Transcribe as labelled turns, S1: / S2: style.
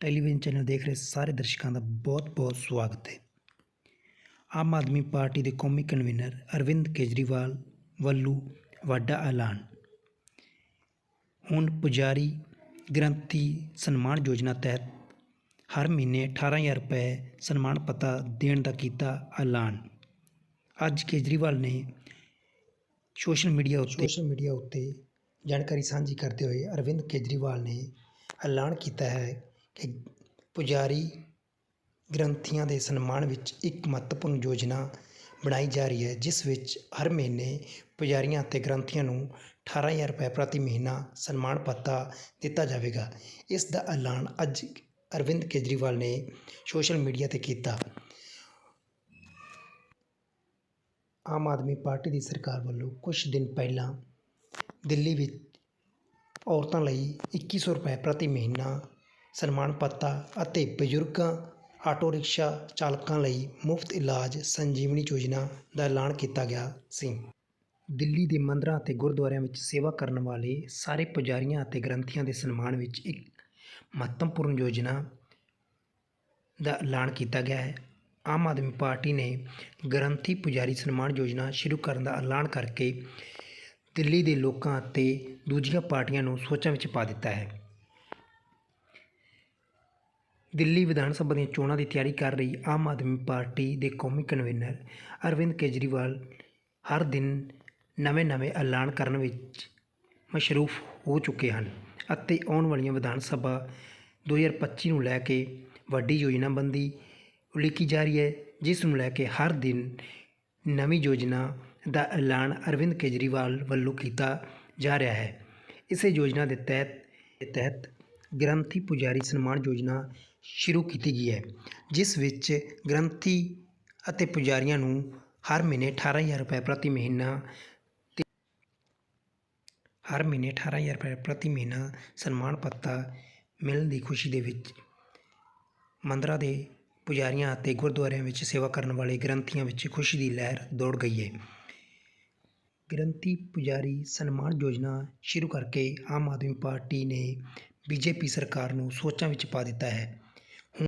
S1: Television channel ਦੇਖ ਰਹੇ ਸਾਰੇ ਦਰਸ਼ਕਾਂ ਦਾ ਬਹੁਤ-ਬਹੁਤ ਸਵਾਗਤ ਹੈ। ਆਮ ਆਦਮੀ ਪਾਰਟੀ ਦੇ ਕੌਮੀ ਕਨਵੀਨਰ ਅਰਵਿੰਦ ਕੇਜਰੀਵਾਲ ਵੱਲੋਂ ਵੱਡਾ ਐਲਾਨ। ਹੁਣ ਪੁਜਾਰੀ ਗ੍ਰੰਥੀ ਸਨਮਾਨ ਯੋਜਨਾ ਤਹਿਤ ਹਰ ਮਹੀਨੇ 18000 ਰੁਪਏ ਸਨਮਾਨ ਪਤਾ ਦੇਣ ਦਾ ਕੀਤਾ ਐਲਾਨ। ਅੱਜ ਕੇਜਰੀਵਾਲ ਨੇ ਸੋਸ਼ਲ ਮੀਡੀਆ ਉੱਤੇ ਸੋਸ਼ਲ ਮੀਡੀਆ ਉੱਤੇ ਜਾਣਕਾਰੀ ਸਾਂਝੀ ਕਰਦੇ ਹੋਏ ਅਰਵਿੰਦ ਕੇਜਰੀਵਾਲ ਨੇ ਐਲਾਨ ਕੀਤਾ ਹੈ ਕਿ ਪੁਜਾਰੀ ਗ੍ਰੰਥੀਆਂ ਦੇ ਸਨਮਾਨ ਵਿੱਚ ਇੱਕ ਮਹੱਤਵਪੂਰਨ ਯੋਜਨਾ ਬਣਾਈ ਜਾ ਰਹੀ ਹੈ, ਜਿਸ ਵਿੱਚ ਹਰ ਮਹੀਨੇ ਪੁਜਾਰੀਆਂ ਅਤੇ ਗ੍ਰੰਥੀਆਂ ਨੂੰ 18000 ਰੁਪਏ ਪ੍ਰਤੀ ਮਹੀਨਾ ਸਨਮਾਨ ਭੱਤਾ ਦਿੱਤਾ ਜਾਵੇਗਾ। ਇਸ ਦਾ ਐਲਾਨ ਅੱਜ ਅਰਵਿੰਦ ਕੇਜਰੀਵਾਲ ਨੇ ਸੋਸ਼ਲ ਮੀਡੀਆ ਤੇ ਕੀਤਾ। ਆਮ ਆਦਮੀ ਪਾਰਟੀ ਦੀ ਸਰਕਾਰ ਵੱਲੋਂ ਕੁਝ ਦਿਨ ਪਹਿਲਾਂ ਦਿੱਲੀ ਵਿੱਚ ਔਰਤਾਂ ਲਈ 2100 ਰੁਪਏ ਪ੍ਰਤੀ ਮਹੀਨਾ ਸਨਮਾਨ ਭੱਤਾ ਅਤੇ ਬਜ਼ੁਰਗਾਂ, ਆਟੋ ਰਿਕਸ਼ਾ ਚਾਲਕਾਂ ਲਈ ਮੁਫਤ ਇਲਾਜ ਸੰਜੀਵਨੀ ਯੋਜਨਾ ਦਾ ਐਲਾਨ ਕੀਤਾ ਗਿਆ ਸੀ। ਦਿੱਲੀ ਦੇ ਮੰਦਰਾਂ ਅਤੇ ਗੁਰਦੁਆਰਿਆਂ ਵਿੱਚ ਸੇਵਾ ਕਰਨ ਵਾਲੇ ਸਾਰੇ ਪੁਜਾਰੀਆਂ ਅਤੇ ਗ੍ਰੰਥੀਆਂ ਦੇ ਸਨਮਾਨ ਵਿੱਚ ਇੱਕ ਮਹੱਤਵਪੂਰਨ ਯੋਜਨਾ ਦਾ ਐਲਾਨ ਕੀਤਾ ਗਿਆ ਹੈ। ਆਮ ਆਦਮੀ ਪਾਰਟੀ ਨੇ ਗ੍ਰੰਥੀ ਪੁਜਾਰੀ ਸਨਮਾਨ ਯੋਜਨਾ ਸ਼ੁਰੂ ਕਰਨ ਦਾ ਐਲਾਨ ਕਰਕੇ ਦਿੱਲੀ ਦੇ ਲੋਕਾਂ ਅਤੇ ਦੂਜੀਆਂ ਪਾਰਟੀਆਂ ਨੂੰ ਸੋਚਾਂ ਵਿੱਚ ਪਾ ਦਿੱਤਾ ਹੈ। ਦਿੱਲੀ ਵਿਧਾਨ ਸਭਾ ਦੀਆਂ ਚੋਣਾਂ ਦੀ ਤਿਆਰੀ ਕਰ ਰਹੀ ਆਮ ਆਦਮੀ ਪਾਰਟੀ ਦੇ ਕੌਮੀ ਕਨਵੀਨਰ ਅਰਵਿੰਦ ਕੇਜਰੀਵਾਲ ਹਰ ਦਿਨ ਨਵੇਂ-ਨਵੇਂ ਐਲਾਨ ਕਰਨ ਵਿੱਚ ਮਸ਼ਰੂਫ ਹੋ ਚੁੱਕੇ ਹਨ ਅਤੇ ਆਉਣ ਵਾਲੀਆਂ ਵਿਧਾਨ ਸਭਾ 2025 ਨੂੰ ਲੈ ਕੇ ਵੱਡੀ ਯੋਜਨਾਬੰਦੀ ਉਲੀਕੀ ਜਾ ਰਹੀ ਹੈ, ਜਿਸ ਨੂੰ ਲੈ ਕੇ ਹਰ ਦਿਨ ਨਵੀਂ ਯੋਜਨਾ ਦਾ ਐਲਾਨ ਅਰਵਿੰਦ ਕੇਜਰੀਵਾਲ ਵੱਲੋਂ ਕੀਤਾ ਜਾ ਰਿਹਾ ਹੈ। ਇਸੇ ਯੋਜਨਾ ਦੇ ਤਹਿਤ ਤਹਿਤ ਗ੍ਰੰਥੀ ਪੁਜਾਰੀ ਸਨਮਾਨ ਯੋਜਨਾ ਸ਼ੁਰੂ ਕੀਤੀ ਗਈ ਹੈ, ਜਿਸ ਵਿੱਚ ਗ੍ਰੰਥੀ ਅਤੇ ਪੁਜਾਰੀਆਂ ਨੂੰ ਹਰ ਮਹੀਨੇ 18000 ਰੁਪਏ ਪ੍ਰਤੀ ਮਹੀਨਾ ਤੇ ਹਰ ਮਹੀਨੇ 18000 ਰੁਪਏ ਪ੍ਰਤੀ ਮਹੀਨਾ ਸਨਮਾਨ ਪੱਤਾ ਮਿਲਣ ਦੀ ਖੁਸ਼ੀ ਦੇ ਵਿੱਚ ਮੰਦਰਾਂ ਦੇ ਪੁਜਾਰੀਆਂ ਅਤੇ ਗੁਰਦੁਆਰਿਆਂ ਵਿੱਚ ਸੇਵਾ ਕਰਨ ਵਾਲੇ ਗ੍ਰੰਥੀਆਂ ਵਿੱਚ ਖੁਸ਼ੀ ਦੀ ਲਹਿਰ ਦੌੜ ਗਈ ਹੈ। ਗ੍ਰੰਥੀ ਪੁਜਾਰੀ ਸਨਮਾਨ ਯੋਜਨਾ ਸ਼ੁਰੂ ਕਰਕੇ ਆਮ ਆਦਮੀ ਪਾਰਟੀ ਨੇ ਬੀ ਜੇ ਪੀ ਸਰਕਾਰ ਨੂੰ ਸੋਚਾਂ ਵਿੱਚ ਪਾ ਦਿੱਤਾ ਹੈ।